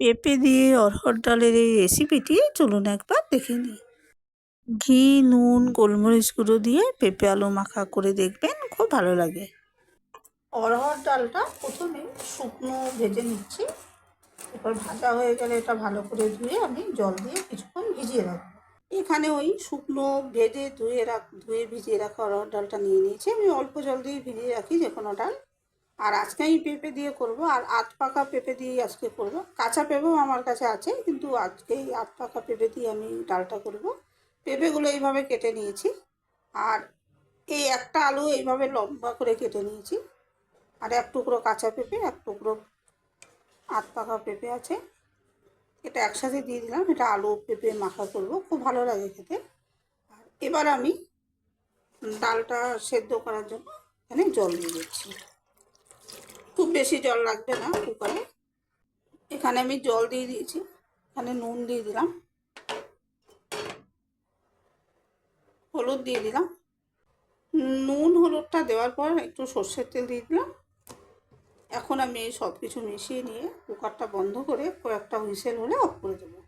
পেঁপে দিয়ে অরহর ডালের এই রেসিপিটি চলুন একবার দেখে নিই। ঘি, নুন, গোলমরিচ গুঁড়ো দিয়ে পেঁপে আলু মাখা করে দেখবেন খুব ভালো লাগে। অরহর ডালটা প্রথমে শুকনো ভেজে নিচ্ছি। এরপর ভাজা হয়ে গেলে এটা ভালো করে ধুয়ে আমি জল দিয়ে কিছুক্ষণ ভিজিয়ে রাখব। এখানে ওই শুকনো ভেজে ধুয়ে রাখ, ধুয়ে ভিজিয়ে রাখা অরহর ডালটা নিয়ে নিয়েছি। আমি অল্প জল দিয়ে ভিজিয়ে রাখি যে কোনো ডাল। আর আজকে আমি পেঁপে দিয়ে করব, আর আট পাকা পেঁপে দিয়েই আজকে করব। কাঁচা পেঁপেও আমার কাছে আছে, কিন্তু আজকে এই আট পাকা পেঁপে দিয়ে আমি ডালটা করব। পেঁপেগুলো এইভাবে কেটে নিয়েছি, আর এই একটা আলু এইভাবে লম্বা করে কেটে নিয়েছি। আর এক টুকরো কাঁচা পেঁপে, এক টুকরো আট পাকা পেঁপে আছে। এটা একসাথে দিয়ে দিলাম, এটা আলু পেঁপে মাখা করব, খুব ভালো লাগে খেতে। আর এবার আমি ডালটা সেদ্ধ করার জন্য এখানে জল দিয়ে দিচ্ছি। খুব বেশি জল লাগবে না কুকারে। এখানে আমি জল দিয়ে দিয়েছি, এখানে নুন দিয়ে দিলাম। হলুদ দিয়ে দিলাম। নুন হলুদটা দেওয়ার পর একটু সর্ষের তেল দিয়ে দিলাম। এখন আমি এই সব কিছু মিশিয়ে নিয়ে কুকারটা বন্ধ করে কয়েকটা হুইসেল হলে অফ করে দেবো।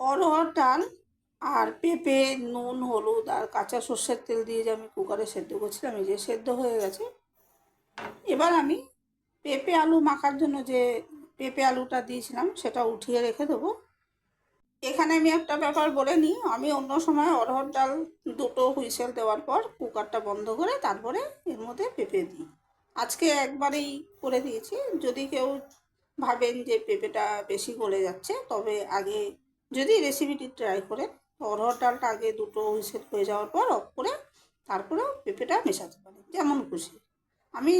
অরহর ডাল আর পেঁপে, নুন, হলুদ আর কাঁচা সর্ষের তেল দিয়ে যে আমি কুকারে সেদ্ধ করছিলাম, এই যে সেদ্ধ হয়ে গেছে। এবার আমি পেঁপে আলু মাখার জন্য যে পেঁপে আলুটা দিয়েছিলাম, সেটা উঠিয়ে রেখে দেবো। এখানে আমি একটা ব্যাপার বলে নিই, আমি অন্য সময় অরহর ডাল দুটো হুইসেল দেওয়ার পর কুকারটা বন্ধ করে তারপরে এর মধ্যে পেঁপে দিই। আজকে একবারেই করে দিয়েছি, যদি কেউ ভাবেন যে পেঁপেটা বেশি গলে যাচ্ছে, তবে আগে যদি রেসিপিটি ট্রাই করেন অরহর ডালটা আগে দুটো হুইসেল হয়ে যাওয়ার পর অফ করে তারপরেও পেঁপেটা মেশাতে পারেন, যেমন খুশি। আমি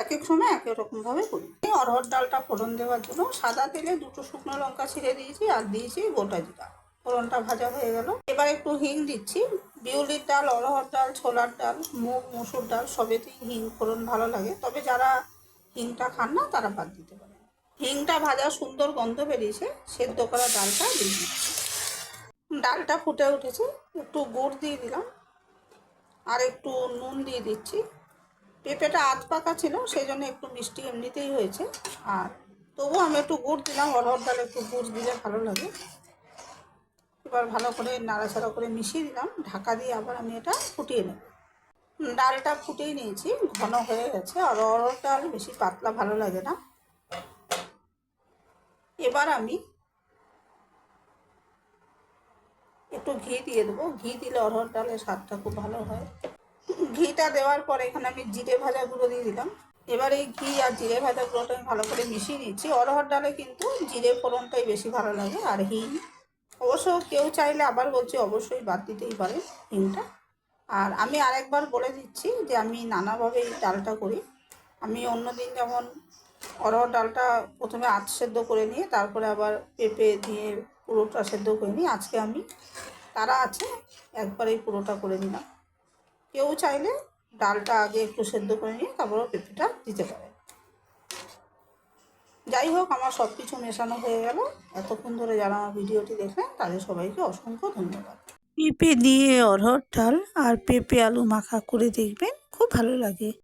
এক এক সময় এক এক রকমভাবে করি। অরহর ডালটা ফোড়ন দেওয়ার জন্য সাদা তেলে দুটো শুকনো লঙ্কা ছিঁড়ে দিয়েছি আর দিয়েছি গোটা জিরা। ফোড়নটা ভাজা হয়ে গেল। এবার একটু হিং দিচ্ছি। বিউলির ডাল অরহর ডাল, ছোলার ডাল, মুগ, মসুর ডাল সবেতেই হিং ফোড়ন ভালো লাগে। তবে যারা হিংটা খান না, তারা বাদ দিতে পারে হিংটা ভাজা সুন্দর গন্ধ বেরিয়েছে। সেদ্ধ করা ডালটা দিয়ে দিচ্ছি। ডালটা ফুটে উঠেছে। একটু গুড় দিয়ে দিলাম। আর একটু নুন দিয়ে দিচ্ছি। পেঁপেটা আধ পাকা ছিল, সেই জন্য একটু মিষ্টি এমনিতেই হয়েছে। আর তবুও আমি একটু গুড় দিলাম অরহর ডালে একটু গুড় দিলে ভালো লাগে। এবার ভালো করে নাড়াচাড়া করে মিশিয়ে দিলাম, ঢাকা দিয়ে আবার আমি এটা ফুটিয়ে নেব। ডালটা ফুটিয়ে নিয়েছি, ঘন হয়ে গেছে। আর অরহর ডাল বেশি পাতলা ভালো লাগে না। এবার আমি একটু ঘি দিয়ে দেবো। ঘি দিলে অরহর ডালের স্বাদটা খুব ভালো হয়। ঘিটা দেওয়ার পরে এখানে আমি জিরে ভাজা গুঁড়ো দিয়ে দিলাম। এবার এই ঘি আর জিরে ভাজা গুঁড়োটা আমি ভালো করে মিশিয়ে নিচ্ছি। অরহর ডালে কিন্তু জিরে ফোড়নটাই বেশি ভালো লাগে আর হিং। অবশ্য কেউ চাইলে আবার বলছি অবশ্যই বাদ দিতেই পারে হিংটা। আর আমি আরেকবার বলে দিচ্ছি যে আমি নানাভাবে এই ডালটা করি। আমি অন্যদিন যেমন অরহর ডালটা প্রথমে আঁচ সেদ্ধ করে নিয়ে তারপরে আবার পেঁপে দিয়ে পুরোটা সেদ্ধ করে নিই। আজকে আমি তারা আছে একবারেই পুরোটা করে নিলাম। কেউ চাইলে ডালটা আগে একটু সেদ্ধ করে নিয়ে তারপরে পেঁপেটা দিতে পারে। যাই হোক, আমার সব কিছু মেশানো হয়ে গেল। এতক্ষণ ধরে যারা আমার ভিডিওটি দেখলেন, তাদের সবাইকে অসংখ্য ধন্যবাদ। পেঁপে দিয়ে অরহর ডাল আর পেঁপে আলু মাখা করে দেখবেন, খুব ভালো লাগে।